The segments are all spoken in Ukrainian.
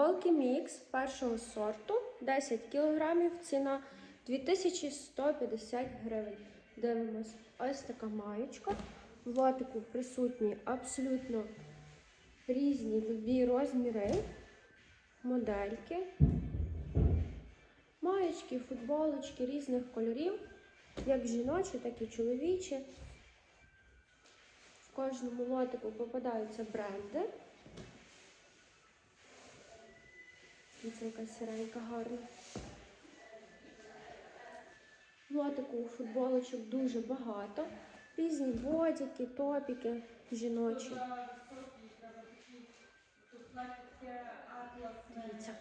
Футболки мікс першого сорту 10 кг, ціна 2150 гривень. Дивимось, ось така маєчка. В лотику присутні абсолютно різні любі розміри, модельки, маєчки, футболочки різних кольорів, як жіночі, так і чоловічі. В кожному лотику попадаються бренди. Дивіться, яка сіренька гарна. Лотику футболочок дуже багато. Різні бодіки, топіки жіночі. Дивіться.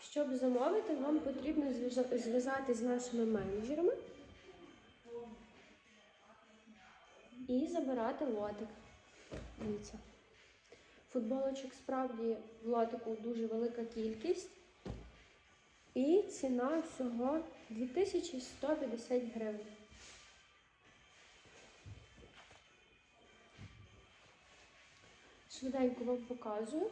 Щоб замовити, вам потрібно зв'язати з нашими менеджерами і забирати лотик. Дивіться. Футболочок справді в лотику дуже велика кількість. І ціна всього 2150 гривень. Швиденько вам показую.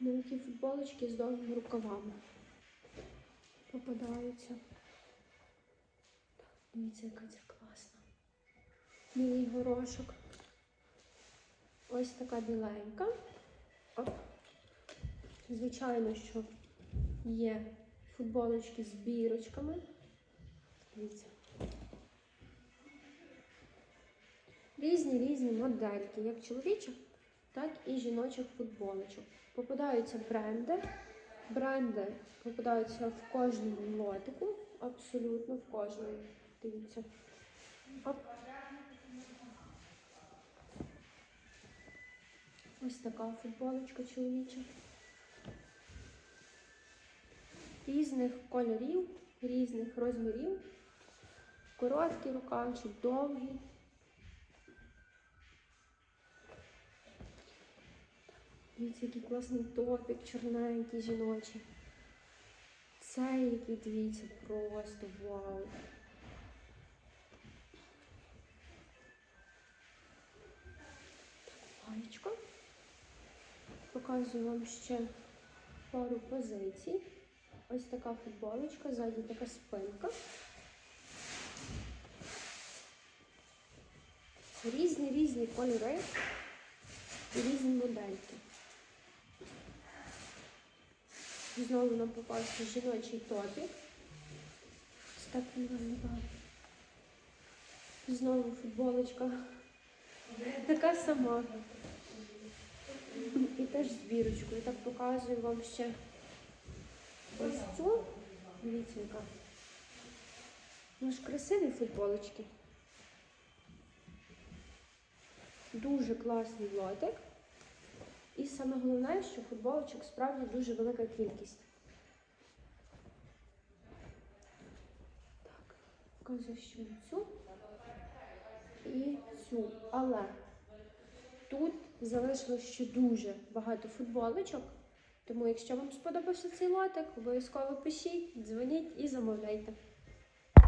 Нові футболочки з довгими рукавами попадаються. Дивіться, яка ця класна. Білий горошок. Ось така біленька. Оп. Звичайно, що є футболочки з бірочками. Дивіться. Різні різні модельки, як чоловічих, так і жіночих футболочок. Попадаються бренди. Бренди попадаються в кожному лотику, абсолютно в кожному. Дивіться. Оп. Ось така футболочка чоловіча. Різних кольорів, різних розмірів. Короткі рукавчик, довгі. Дивіться, який класний топік, чорненький, жіночий. Цей який, дивіться, просто вау. Маєчко. Показую вам ще пару позицій. Ось така футболочка, ззаді така спинка. Різні різні кольори і різні модельки. Знову нам попався жіночий топік. Ось так він. Знову футболочка. Така сама. І теж з бірочкою. Так показую вам ще ось цю. Яка. Ну ж красиві футболочки. Дуже класний лотик. І саме головне, що футболочок справді дуже велика кількість. Так, показую ще цю і цю. Але тут залишилось ще дуже багато футболочок. Тому, якщо вам сподобався цей лотик, обов'язково пишіть, дзвоніть і замовляйте.